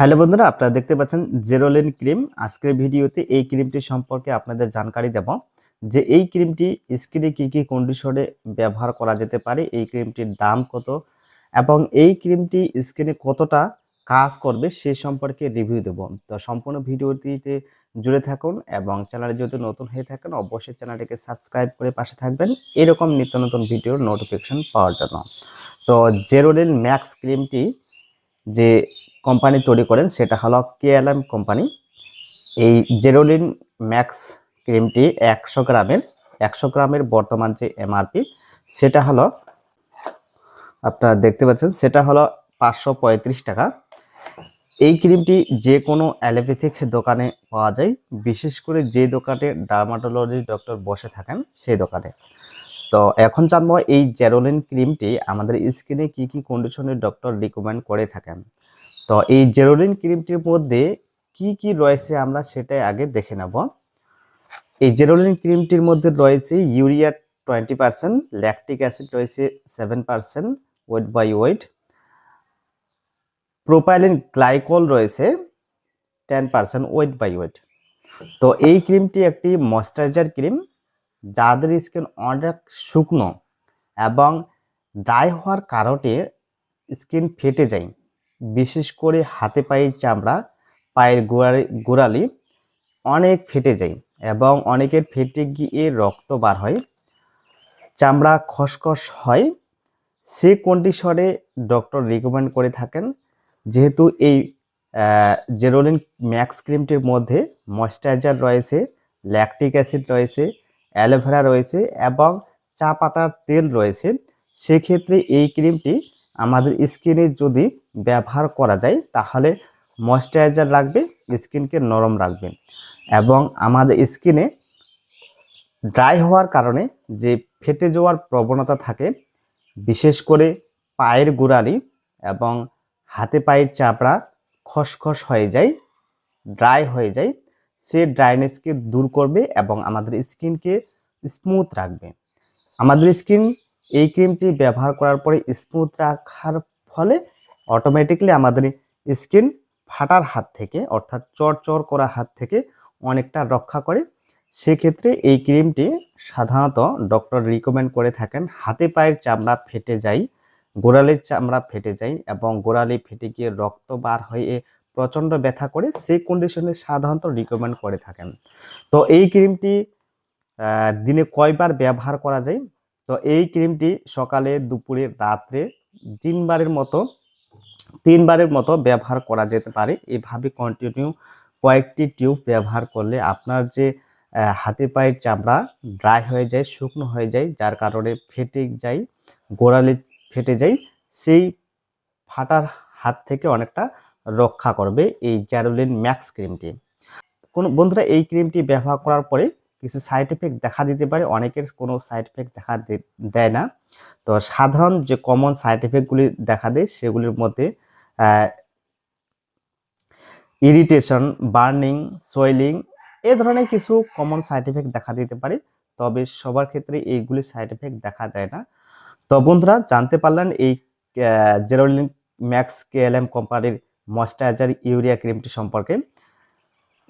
Hello বন্ধুরা, আপনারা দেখতে পাচ্ছেন জেরোলিন ক্রিম। আজকের ভিডিওতে এই ক্রিমটি সম্পর্কে আপনাদের জানকারি দেব যে এই ক্রিমটি স্কিনে কী কী কন্ডিশনে ব্যবহার করা যেতে পারে, এই ক্রিমটির দাম কত এবং এই ক্রিমটি স্কিনে কতটা কাজ করবে সে সম্পর্কে রিভিউ দেব। তো সম্পূর্ণ ভিডিওটিতে জুড়ে থাকুন এবং চ্যানেলে যদি নতুন হয়ে থাকেন, অবশ্যই চ্যানেলটিকে সাবস্ক্রাইব করে পাশে থাকবেন। এরকম নিত্য নতুন ভিডিওর নোটিফিকেশন পাওয়ার জন্য। তো জেরোলিন ম্যাক্স ক্রিমটি যে কোম্পানি তৈরি করেন, সেটা হলো কেএলএম কোম্পানি। এই জেরোলিন ম্যাক্স ক্রিমটি একশো গ্রামের একশো গ্রামের বর্তমান যে এমআরপি সেটা হলো, আপনারা দেখতে পাচ্ছেন, সেটা হলো পাঁচশো পঁয়ত্রিশ টাকা। এই ক্রিমটি যে কোনো অ্যালোপ্যাথিক দোকানে পাওয়া যায়, বিশেষ করে যে দোকানে ডার্মাটোলজি ডক্টর বসে থাকেন, সেই দোকানে। তো এখন জানব এই জেরোলিন ক্রিমটি আমাদের স্কিনে কি কি কন্ডিশনে ডক্টর রিকমেন্ড করে থাকেন। তো এই জেরোলিন ক্রিমটির মধ্যে কি কি রয়েছে আমরা সেটাই আগে দেখে নেব। এই জেরোলিন ক্রিমটির মধ্যে রয়েছে urea twenty percent, lactic acid রয়েছে seven percent, weight by weight. Propylene glycol রয়েছে ten percent, weight by weight. তো এই ক্রিমটি একটি ময়শ্চারাইজার ক্রিম, যাদের স্কিন অনেক শুকনো এবং ড্রাই হওয়ার কারণে স্কিন ফেটে যায়। বিশেষ করে হাতে পায়ের চামড়া, পায়ের গোড়ালি গোড়ালি অনেক ফেটে যায় এবং অনেকের ফেটে গিয়ে রক্ত বার হয়। চামড়া খসখস হয়। সে কন্ডিশনে ডক্টর রিকমেন্ড করে থাকেন? যেহেতু এই জেরোলিন ম্যাক্স ক্রিমটির মধ্যে ময়শ্চারাইজার রয়েছে ল্যাকটিক অ্যাসিড রয়েছে, অ্যালোভেরা রয়েছে এবং চা পাতার তেল রয়েছে, সেক্ষেত্রে এই ক্রিমটি আমাদের স্কিনে যদি ব্যবহার করা যায়, তাহলে ময়শ্চারাইজার রাখবে স্কিনকে নরম রাখবে। এবং আমাদের স্কিনে ড্রাই হওয়ার কারণে যে ফেটে যাওয়ার প্রবণতা থাকে, বিশেষ করে পায়ের গোড়ালি এবং হাতে পায়ের চাপড়া খসখস হয়ে যায় ড্রাই হয়ে যায়, সে ড্রাইনেসকে দূর করবে এবং আমাদের স্কিনকে স্মুথ রাখবে। আমাদের স্কিন এই ক্রিমটি ব্যবহার করার পরে স্মুথ রাখার ফলে অটোমেটিকলি আমাদের স্কিন ফাটার হাত থেকে, অর্থাৎ চর করা হাত থেকে অনেকটা রক্ষা করে। সেক্ষেত্রে এই ক্রিমটি সাধারণত ডক্টর রিকমেন্ড করে থাকেন, হাতে পায়ের চামড়া ফেটে যায়, গোড়ালির চামড়া ফেটে যায় এবং গোড়ালি ফেটে গিয়ে রক্ত বার হয়ে প্রচণ্ড ব্যথা করে সেই কন্ডিশনে সাধারণত রিকমেন্ড করে থাকেন। তো এই ক্রিমটি দিনে কয়বার ব্যবহার করা যায়? তো এই ক্রিমটি সকালে, দুপুরে, রাত্রে তিনবারের মতো তিনবারের মতো ব্যবহার করা যেতে পারে। এভাবে কন্টিনিউ কয়েকটি টিউব ব্যবহার করলে আপনার যে হাতে পায়ের চামড়া ড্রাই হয়ে যায়, শুকনো হয়ে যায়, যার কারণে ফেটে যায়, গোড়ালি ফেটে যায়, সেই ফাটার হাত থেকে অনেকটা রক্ষা করবে এই জ্যারোলিন ম্যাক্স ক্রিমটি কোন বন্ধুরা এই ক্রিমটি ব্যবহার করার পরে কিছু সাইড এফেক্ট দেখা দিতে পারে, অনেকের কোনো সাইড এফেক্ট দেখা দেয় না। তো সাধারণ যে কমন সাইড এফেক্টগুলি দেখা দেয়, সেগুলির মধ্যে ইরিটেশন বার্নিং সোয়েলিং এ ধরনের কিছু কমন সাইড এফেক্ট দেখা দিতে পারে, তবে সবার ক্ষেত্রে এইগুলি সাইড এফেক্ট দেখা দেয় না। তো বন্ধুরা, জানতে পারলেন এই জেরোলিন ম্যাক্স কেএলএম কোম্পানির ময়শ্চারাইজার ইউরিয়া ক্রিমটি সম্পর্কে।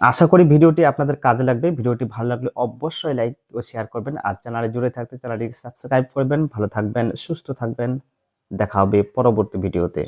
আশা করি ভিডিওটি আপনাদের কাজে লাগবে। ভিডিওটি ভালো লাগলে অবশ্যই লাইক ও শেয়ার করবেন। আর চ্যানেলে জুড়ে থাকতে চ্যানেলটি সাবস্ক্রাইব করবেন। ভালো থাকবেন, সুস্থ থাকবেন। দেখা হবে পরবর্তী ভিডিওতে।